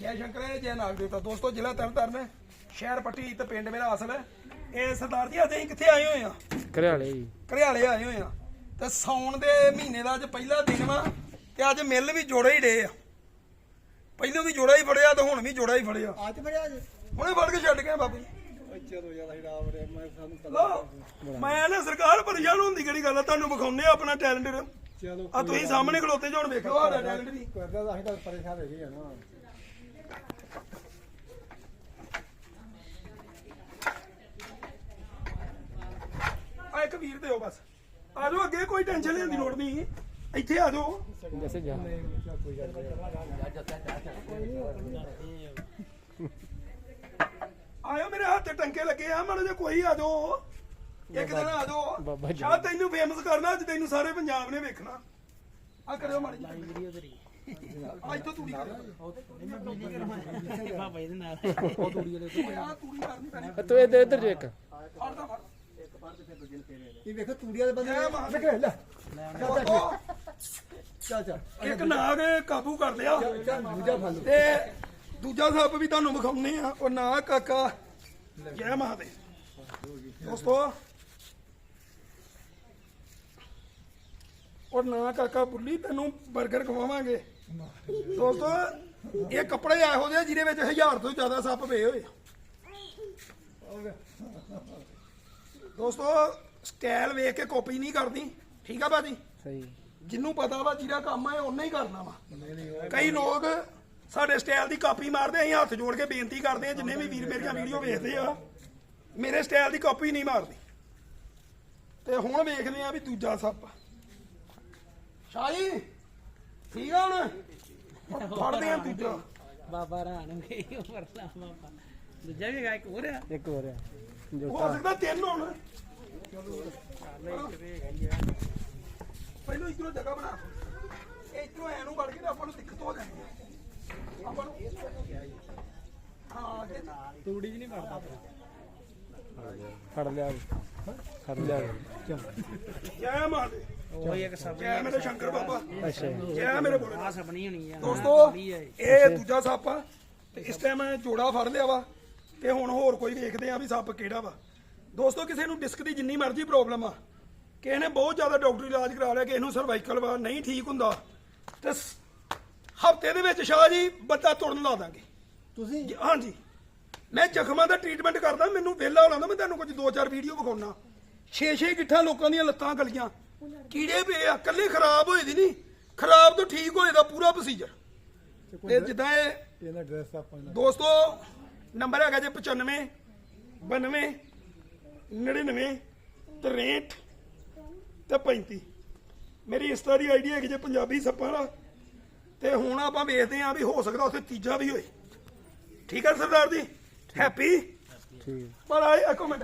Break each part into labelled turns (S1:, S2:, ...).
S1: ਜੈ ਸ਼ੰਕਰ ਜੈ ਨਾਗ ਦੇਵਤਾ। ਦੋਸਤੋ ਜ਼ਿਲ੍ਹਾ ਤਰਨਤਾਰਨ ਸ਼ਹਿਰ ਪੱਟੀ ਤੇ ਪਿੰਡ ਮੇਰਾ ਅਸਲ ਹੈ। ਇਹ ਸਰਦਾਰ ਜੀ ਅੱਜ ਅਸੀਂ ਕਿੱਥੇ ਆਏ ਹੋਏ ਆ
S2: ਘਰਿਆਲੇ ਜੀ।
S1: ਘਰਿਆਲੇ ਆਏ ਹੋਏ ਆ ਤੇ ਸੌਣ ਦੇ ਮਹੀਨੇ ਦਾ ਅੱਜ ਪਹਿਲਾ ਦਿਨ ਵਾ ਤੇ ਅੱਜ ਮਿੱਲ ਵੀ ਜੋੜਾ ਹੀ ਡੇ ਆ। ਪਹਿਲੋਂ ਵੀ ਜੋੜਾ ਹੀ ਫੜਿਆ ਤੇ ਹੁਣ ਵੀ ਜੋੜਾ ਹੀ ਫੜਿਆ।
S3: ਅੱਜ ਫੜਿਆ ਜੀ
S1: ਹੁਣੇ ਫੜ ਕੇ ਛੱਡ ਗਏ ਬਾਬੂ ਜੀ।
S3: ਚਲੋ ਯਾਰ ਅਸੀਂ ਰਾਮ ਰੇ ਮੈਂ ਸਾਨੂੰ ਪਤਾ
S1: ਮੈਂ ਨਾ ਸਰਕਾਰ ਪਰੇਸ਼ਾਨ ਹੁੰਦੀ ਕਿਹੜੀ ਗੱਲ ਆ ਤੁਹਾਨੂੰ ਵਿਖਾਉਨੇ ਆ ਆਪਣਾ ਟੈਲੈਂਟ
S3: ਚਲੋ
S1: ਆ ਤੁਸੀਂ ਸਾਹਮਣੇ ਖਲੋਤੇ ਜੋ ਹੁਣ ਵੇਖੋ। ਆਹ ਟੈਲੈਂਟ ਵੀ
S3: ਕਰਦਾ ਤਾਂ ਅਸੀਂ ਤਾਂ ਪਰੇਸ਼ਾਨ ਹੈਗੇ ਆ ਨਾ।
S1: ਇੱਕ ਵੀਰ ਦਿਓ ਬਸ। ਆ ਜਾਓ ਅੱਗੇ ਕੋਈ ਟੈਨਸ਼ਨ ਲੈਣ ਦੀ ਲੋੜ ਨਹੀਂ। ਇੱਥੇ ਆ ਜਾਓ।
S2: ਜੈਸੇ ਜਾ।
S1: ਆਇਓ ਮੇਰੇ ਹੱਥ ਤੇ ਟੰਕੇ ਲੱਗੇ ਆ ਮਾੜਾ ਜਿਹਾ ਕੋਈ ਆ ਜਾਓ। ਇੱਕ ਦਿਨ ਆ ਜਾਓ।
S2: ਬਾਬਾ ਜੀ।
S1: ਸ਼ਾਇਦ ਤੈਨੂੰ ਫੇਮਸ ਕਰਨਾ ਅੱਜ ਤੈਨੂੰ ਸਾਰੇ ਪੰਜਾਬ ਨੇ ਵੇਖਣਾ। ਆ ਕਰਿਓ ਮਾੜੀ ਜਿਹੀ।
S4: ਵੀਡੀਓ ਤੇਰੀ
S1: ਤੂੜੀ ਕਰਿਓ।
S4: ਬਾਬਾ ਇਹਦੇ ਨਾਲ
S1: ਆ ਤੂੜੀ ਕਰਨੀ ਪੈਣੀ।
S2: ਤੂੰ ਇੱਧਰ ਇੱਧਰ ਜੇ ਇੱਕ
S1: ਫੜਦਾ ਫੜ
S3: ਇਹ ਵੇਖੋ ਤੂੜੀਆਂ ਦੇ ਬੰਦੇ ਲੈ ਲੈ।
S1: ਦੋਸਤੋ,
S3: ਚੱਲ ਚੱਲ
S1: ਇੱਕ ਨਾਗ ਕਾਬੂ ਕਰ ਲਿਆ।
S3: ਚੱਲ ਦੂਜਾ ਫਲ
S1: ਤੇ ਦੂਜਾ ਸੱਪ ਵੀ ਤੁਹਾਨੂੰ ਵਿਖਾਉਨੇ ਆ। ਉਹ ਨਾ ਕਾਕਾ। ਜੈ ਮਹਾਦੇ ਦੋਸਤੋ ਉਹ ਨਾ ਕਾਕਾ ਬੁੱਲੀ ਤੈਨੂੰ 버ਗਰ ਖਵਾਵਾਂਗੇ। ਦੋਸਤੋ ਇਹ ਕੱਪੜੇ ਇਹੋ ਜਿਹੇ ਜਿਹਦੇ ਵਿੱਚ ਹਜ਼ਾਰ ਤੋਂ ਜ਼ਿਆਦਾ ਸੱਪ ਪਏ ਹੋਏ। ਦੋਸਤੋ ਸਟਾਈਲ ਵੇਖ ਕੇ ਕਾਪੀ ਨਹੀਂ ਕਰਦੀ। ਠੀਕ ਆ ਬਾਜੀ
S2: ਸਹੀ।
S1: ਜਿਹਨੂੰ ਪਤਾ ਵਾ ਜਿਹਦਾ ਕੰਮ ਹੈ ਉਹਨੇ ਹੀ ਕਰਨਾ ਵਾ। ਕਈ ਲੋਕ ਸਾਡੇ ਸਟਾਈਲ ਦੀ ਕਾਪੀ ਮਾਰਦੇ ਅਸੀਂ ਹੱਥ ਜੋੜ ਕੇ ਬੇਨਤੀ ਕਰਦੇ ਆ ਜਿੰਨੇ ਵੀ ਵੀਰ ਮੇਰੀਆਂ ਵੀਡੀਓ ਵੇਖਦੇ ਆ ਮੇਰੇ ਸਟਾਈਲ ਦੀ ਕਾਪੀ ਨਹੀਂ ਮਾਰਦੀ। ਤੇ ਹੁਣ ਵੇਖਦੇ ਆ ਵੀ ਦੂਜਾ ਸੱਪ। ਸ਼ਾਹੀ ਠੀਕ ਆ ਹੁਣ? ਫੜਦੇ ਆ ਦੂਜਾ।
S4: ਬਾਬਾ ਰਾਣ ਗਈ ਉਮਰ ਦਾ ਬਾਬਾ। ਦੂਜਾ ਵੀ ਹੈਗਾ ਇੱਕ ਹੋਰ ਆ।
S2: ਇੱਕ ਹੋਰ ਆ।
S1: ਹੋ ਸਕਦਾ ਤਿੰਨ ਹੋਣ। ਪਹਿਲਾਂ ਇਧਰੋਂ ਜਗ੍ਹਾ ਬਣਾ। ਇਹ ਇਧਰੋਂ ਐ ਨੂੰ ਵੜ ਕੇ ਨਾ ਆਪਾਂ ਨੂੰ ਦਿੱਕਤ ਹੋ ਜਾਂਦੀ ਹੈ ਆਪਾਂ ਨੂੰ ਹਾਂ ਤੇ
S4: ਤੂੜੀ ਜੀ ਨਹੀਂ ਪੜਦਾ
S2: ਫੜ ਲਿਆ ਫੜ ਲਿਆ
S1: ਜੈ ਮਾਤੇ
S4: ਉਹ ਇੱਕ ਸਬਜ਼ੀ
S1: ਜੈ ਮੇਰੇ ਸ਼ੰਕਰ ਬਾਬਾ।
S2: ਅੱਛਾ
S1: ਜੈ। ਮੇਰੇ ਬੋਲੇ
S4: ਆ ਸਬਣੀ ਹੋਣੀ ਆ।
S1: ਦੋਸਤੋ
S4: ਬੜੀ ਆ ਇਹ।
S1: ਇਹ ਦੂਜਾ ਸੱਪ ਆ। ਤੇ ਇਸ ਟਾਈਮ ਜੋੜਾ ਫੜ ਲਿਆ ਵਾ। ਤੇ ਹੁਣ ਹੋਰ ਕੋਈ ਵੇਖਦੇ ਆ ਵੀ ਸੱਪ ਕਿਹੜਾ ਵਾ। ਦੋਸਤੋ ਕਿਸੇ ਨੂੰ ਡਿਸਕ ਦੀ ਜਿੰਨੀ ਮਰਜ਼ੀ ਪ੍ਰੋਬਲਮ ਆ। ਕਿਸੇ ਨੇ ਬਹੁਤ ਜ਼ਿਆਦਾ ਡਾਕਟਰੀ ਇਲਾਜ ਕਰਾ ਲਿਆ ਕਿਸੇ ਨੂੰ ਸਰਵਾਈਕਲ ਵਾ ਨਹੀਂ ਠੀਕ ਹੁੰਦਾ। ਤੇ ਹਫ਼ਤੇ ਦੇ ਵਿੱਚ ਸ਼ਾਹ ਜੀ ਬੱਚਾ ਤੁਰਨ ਲਾ ਦਾਂਗੇ।
S3: ਤੁਸੀਂ?
S1: ਜੀ, ਹਾਂਜੀ। ਮੈਂ ਜ਼ਖਮਾਂ ਦਾ ਟ੍ਰੀਟਮੈਂਟ ਕਰਦਾ ਮੈਨੂੰ ਵਿਹਲਾ ਹੋ ਲਾਂਦਾ ਮੈਂ ਤੁਹਾਨੂੰ ਕੁਝ ਦੋ ਚਾਰ ਵੀਡੀਓ ਵਿਖਾਉਣਾ 6-6 ਗਿੱਠਾਂ ਲੋਕਾਂ ਦੀਆਂ ਲੱਤਾਂ ਗਲੀਆਂ। ਕੀੜੇ ਪਏ ਆ ਕੱਲੇ ਖਰਾਬ ਹੋਏ ਦੀ ਨਹੀਂ। ਖਰਾਬ ਤੋਂ ਠੀਕ ਹੋਏ ਦਾ ਪੂਰਾ ਪ੍ਰੋਸੀਜਰ ਤੇ ਜਿੱਦਾਂ ਇਹ ਦੋਸਤੋ ਨੰਬਰ ਹੈਗਾ ਜੇ 95 92 99 63 ਤੇ 35 ਮੇਰੀ ਇੰਸਟਾ ਦੀ ਆਈਡੀਆ ਹੈਗੀ ਜੇ ਪੰਜਾਬੀ ਸੱਪਾਂ ਦਾ ਤੇ ਹੁਣ ਆਪਾਂ ਵੇਖਦੇ ਆਂ ਵੀ ਹੋ ਸਕਦਾ ਉੱਥੇ ਤੀਜਾ ਵੀ ਹੋਏ। ਠੀਕ ਹੈ ਸਰਦਾਰ ਜੀ? ਹੈਪੀ ਪਰ ਆਏ, ਇੱਕ ਮਿੰਟ।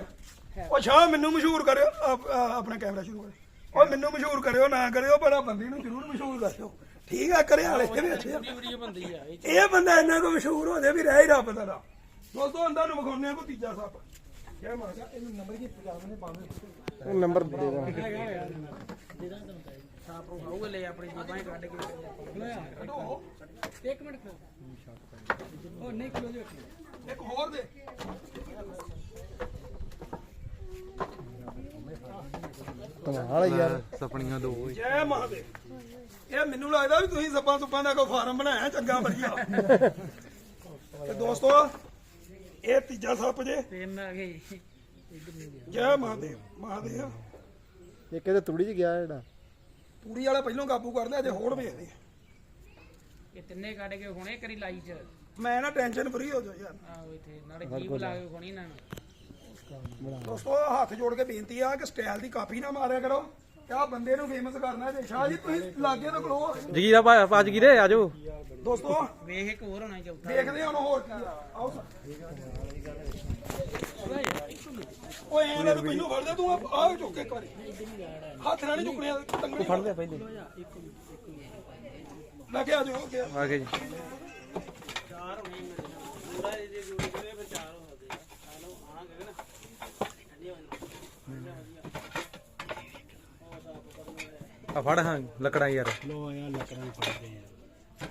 S1: ਉਹ ਸ਼ਾਹ, ਮੈਨੂੰ ਮਸ਼ਹੂਰ ਕਰਿਓ। ਆਪਣਾ ਕੈਮਰਾ ਸ਼ੁਰੂ ਕਰਿਓ। ਉਹ ਮੈਨੂੰ ਮਸ਼ਹੂਰ ਕਰਿਓ, ਨਾ ਕਰਿਓ, ਪਰ ਆ ਬੰਦੇ ਨੂੰ ਜ਼ਰੂਰ ਮਸ਼ਹੂਰ ਕਰਿਓ ਠੀਕ ਆ ਕਰੇ ਵਾਲੇ ਵੀ ਅੱਛੇ
S4: ਇਹ
S1: ਬੰਦਾ ਇੰਨਾ ਕੋ ਮਸ਼ਹੂਰ ਹੋ ਜਾਏ ਵੀ ਰਹਿ ਹੀ ਰੱਬ ਦਾ ਦੋਸਤੋ, ਅੰਦਰ ਨੂੰ ਵਿਖਾਉਂਦੇ ਆ ਕੋ ਤੀਜਾ ਸੱਪ।
S2: ਉਹ ਨੰਬਰ ਦੇ
S4: ਆਉਗੇ ਲੈ ਆਪਣੀ ਜੀਬਾਂ ਹੀ ਕੱਢ ਕੇ ਇੱਕ ਮਿੰਟ ਖਲੋ ਉਹ ਨਹੀਂ ਖਲੋ ਜੀ
S1: ਇੱਕ ਹੋਰ ਦੇ
S2: ਕਮਾਲ ਆ ਯਾਰ।
S5: ਸਪਣੀਆਂ ਦੋ
S1: ਜੈ ਮਹਾਦੇਵ। ਇਹ ਮੈਨੂੰ ਲੱਗਦਾ ਵੀ ਤੁਸੀਂ ਸੱਪਾਂ ਸੁੱਪਾਂ ਦਾ ਕੋਈ ਫਾਰਮ ਬਣਾਇਆ ਚੰਗਾ ਵਧੀਆ। ਤੇ ਦੋਸਤੋ ਇਹ ਤੀਜਾ ਸੱਪ ਜੇ।
S4: ਤਿੰਨ ਆ ਗਏ। ਇੱਧਰ ਨਹੀਂ ਗਿਆ।
S1: ਜੈ ਮਹਾਦੇਵ ਮਹਾਦੇਵ।
S2: ਇੱਕ ਇਹਦੇ ਤੂੜੀ 'ਚ ਗਿਆ ਜਿਹੜਾ?
S1: ਤੂੜੀ ਵਾਲਾ ਪਹਿਲੋਂ ਕਾਬੂ ਕਰ ਲਿਆ ਜੇ ਹੋਰ ਵੇਖਦੇ ਆ।
S4: ਇਹ ਤਿੰਨੇ ਕੱਢ ਕੇ ਹੁਣੇ ਕਰੀ ਲਾਈ ਚ।
S1: ਮੈਂ ਨਾ ਟੈਨਸ਼ਨ ਫਰੀ ਹੋ ਜਾ ਯਾਰ।
S4: ਆਹੋ ਇੱਥੇ ਨਾਲੇ ਜੀਬ ਲਾ ਕੇ ਖੋਣੀ ਇਹਨਾਂ ਨੂੰ।
S1: ਦੋਸਤੋ ਹੱਥ ਜੋੜ ਕੇ ਬੇਨਤੀ ਆ ਕਿ ਸਟਾਈਲ ਦੀ ਕਾਪੀ ਨਾ ਮਾਰਿਆ ਕਰੋ। ਤੇ ਆਹ ਬੰਦੇ ਨੂੰ ਫੇਮਸ ਕਰਨਾ ਜੇ ਸ਼ਾਹ ਜੀ ਤੁਸੀਂ ਲਾਗੇ ਤੋਂ ਖਲੋ।
S2: ਜਗੀਰਾ ਭਾ ਭੱਜ ਗਈ ਰੇ ਆਜੋ
S1: ਦੋਸਤੋ
S4: ਵੇਖ ਇੱਕ ਹੋਰ ਹੋਣਾ ਚੌਥਾ।
S1: ਦੇਖਦੇ ਹਾਂ ਹੁਣ ਹੋਰ ਕੀ ਆ। ਆਓ ਓਏ ਐਂ ਨਾ ਤੂੰ ਮੈਨੂੰ ਫੜ ਦੇ ਤੂੰ ਆ ਆਹ ਚੁੱਕ ਕੇ ਇੱਕ ਵਾਰੀ। ਹੱਥ ਨਾਲ ਨਹੀਂ ਚੁੱਕਣੇ ਤੂੰ
S2: ਫੜ ਲਿਆ ਪਹਿਲੇ।
S1: ਲੈ ਕੇ ਆ ਜਾਓ ਅੱਗੇ
S2: ਆ ਗਏ ਜੀ
S4: ਚਾਰ ਹੋਣੇ ਮੇਰੇ ਨਾਲ ਪੂਰਾ ਇਹਦੇ ਜੋੜੀ ਕਰੇ ਫਿਰ ਚਾਰ ਹੋ ਸਕਦੇ ਆ ਆ ਲਓ ਆ ਗਏ ਨਾ ਠੰਡੀ ਹੋ
S2: ਆ ਫੜ ਹਾਂ ਲੱਕੜਾਂ ਯਾਰ।
S3: ਲੋ ਆਇਆ ਲੱਕੜਾਂ ਫੜਦੇ ਆ।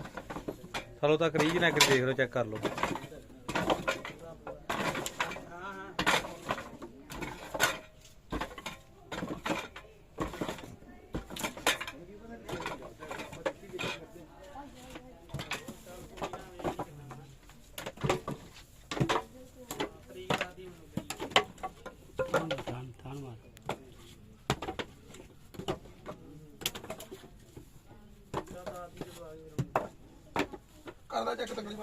S2: ਹਲੋ ਤੱਕ ਰੀਜ ਨਾ ਕਰੀ ਦੇਖ ਲਓ ਚੈੱਕ ਕਰ ਲਓ
S4: ਹਾਂ ਹਾਂ ਤਰੀਕ ਆਦੀ ਹੁਣ ਗਈ ਥਾਂ ਥਾਂ ਮਾਰ
S1: ਤਕੜੀ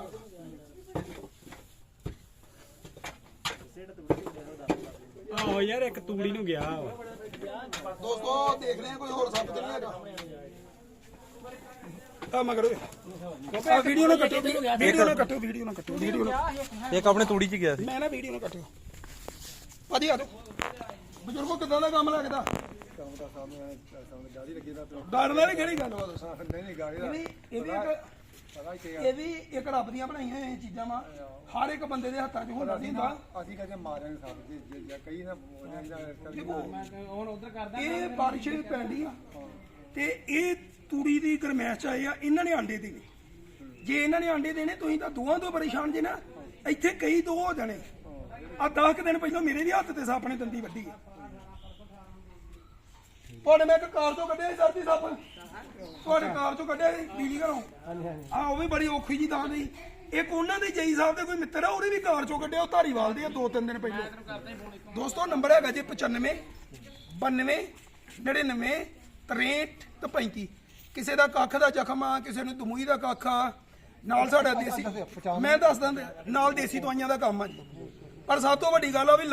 S4: ਆਹੋ ਯਾਰ ਇੱਕ ਤੂੜੀ ਨੂੰ ਗਿਆ ਵਾ।
S1: ਦੋਸਤੋ ਦੇਖ ਰਹੇ ਆ ਕੋਈ ਹੋਰ ਸੱਪ ਤੇ ਨਹੀਂ ਹੈਗਾ? ਆ ਮਗਰ ਆ ਵੀਡੀਓ ਨਾ ਕੱਟੋ ਵੀਡੀਓ ਨਾ ਕੱਟੋ ਵੀਡੀਓ ਨਾ ਕੱਟੋ ਵੀਡੀਓ ਨਾ
S2: ਇੱਕ ਆਪਣੇ ਤੂੜੀ 'ਚ ਗਿਆ ਸੀ।
S1: ਮੈਂ ਨਾ ਵੀਡੀਓ ਨਾ ਕੱਟਿਓ ਭਾਜੀ ਆ ਬਜ਼ੁਰਗੋ ਕਿਦਾਂ ਦਾ ਕੰਮ ਲੱਗਦਾ
S3: ਕੰਮ ਦਾ ਸਾਹਮਣੇ ਸਾਹਮਣੇ ਗਾੜੀ ਲੱਗੀ ਦਾ
S1: ਡਰ ਵਾਲੀ ਕਿਹੜੀ ਗੱਲ ਵਾ? ਦੱਸੋ
S3: ਨਹੀਂ ਨਹੀਂ ਗਾੜੀ ਦਾ
S1: ਇਹ ਵੀ ਇਹ ਵੀ ਇਹ ਵੀ ਇੱਕ ਰੱਬ ਦੀਆਂ ਬਣਾਈਆਂ ਹੋਈਆਂ ਚੀਜ਼ਾਂ ਵਾ। ਹਰ ਇੱਕ ਬੰਦੇ ਦੇ ਹੱਥਾਂ 'ਚ ਹੁੰਦਾ ਨਹੀਂ ਹੁੰਦਾ।
S3: ਅਸੀਂ ਕਦੇ ਮਾਰਿਆ ਨਹੀਂ ਸਾਬ ਜੀ ਜੇ ਕਈ ਨਾ ਉਹਨਾਂ ਦੀ
S4: ਹੁਣ ਉਧਰ ਕਰਦਾ
S1: ਇਹ ਬਾਰਿਸ਼ ਵੀ ਪੈਂਦੀ ਆ। ਤੇ ਇਹ ਤੂੜੀ ਦੀ ਗਰਮੈਸ਼ ਚ ਆਏ ਆ ਇਹਨਾਂ ਨੇ ਆਂਡੇ ਦੇਣੇ। ਜੇ ਇਹਨਾਂ ਨੇ ਆਂਡੇ ਦੇਣੇ ਤੁਸੀਂ ਤਾਂ ਦੋਵਾਂ ਤੋਂ ਪਰੇਸ਼ਾਨ ਜੇ ਨਾ। ਇੱਥੇ ਕਈ ਦੋ ਹੋ ਜਾਣੇ। ਆ 10 ਕੁ ਦਿਨ ਪਹਿਲਾਂ ਮੇਰੇ ਵੀ ਹੱਥ ਤੇ ਸੱਪ ਨੇ ਦੰਦੀ ਵੱਢੀ ਆ। ਤੁਹਾਡੇ ਮੈਂ ਇੱਕ ਕਾਰ ਤੋਂ ਕੱਢਿਆ ਸੀ ਸਰਦੀ ਸੱਪ। ਤੁਹਾਡੇ ਕਾਰ ਤੋਂ ਕੱਢਿਆ ਸੀ ਬਿਜਲੀ ਘਰੋਂ। ਆ ਉਹ ਵੀ ਬੜੀ ਔਖੀ ਜੀ ਥਾਂ ਦੀ ਇੱਕ ਉਹਨਾਂ ਦੇ ਜਈ ਸਾਹਿਬ ਦੇ ਕੋਈ ਮਿੱਤਰ ਆ ਉਹਦੇ ਵੀ ਕਾਰ ਚੋਂ ਕੱਢਿਆ ਉਹ ਧਾਰੀਵਾਲ ਦੇ ਆ ਦੋ ਤਿੰਨ ਦਿਨ ਪਹਿਲਾਂ। ਦੋਸਤੋ ਨੰਬਰ ਹੈਗਾ ਜੀ 95 92 99 63 ਤੇ 35 ਕਿਸੇ ਦਾ ਕੱਖ ਦਾ ਜ਼ਖਮ ਆ ਕਿਸੇ ਨੂੰ ਦਮੂਈ ਦਾ ਕੱਖ ਆ ਨਾਲ ਸਾਡਾ ਦੇਸੀ ਮੈਂ ਦੱਸ ਦਿੰਦਾ ਨਾਲ ਦੇਸੀ ਦਵਾਈਆਂ ਦਾ ਕੰਮ ਆ ਜੀ। ਪਰ ਸਭ ਤੋਂ ਵੱਡੀ ਗੱਲ ਆ ਵੀ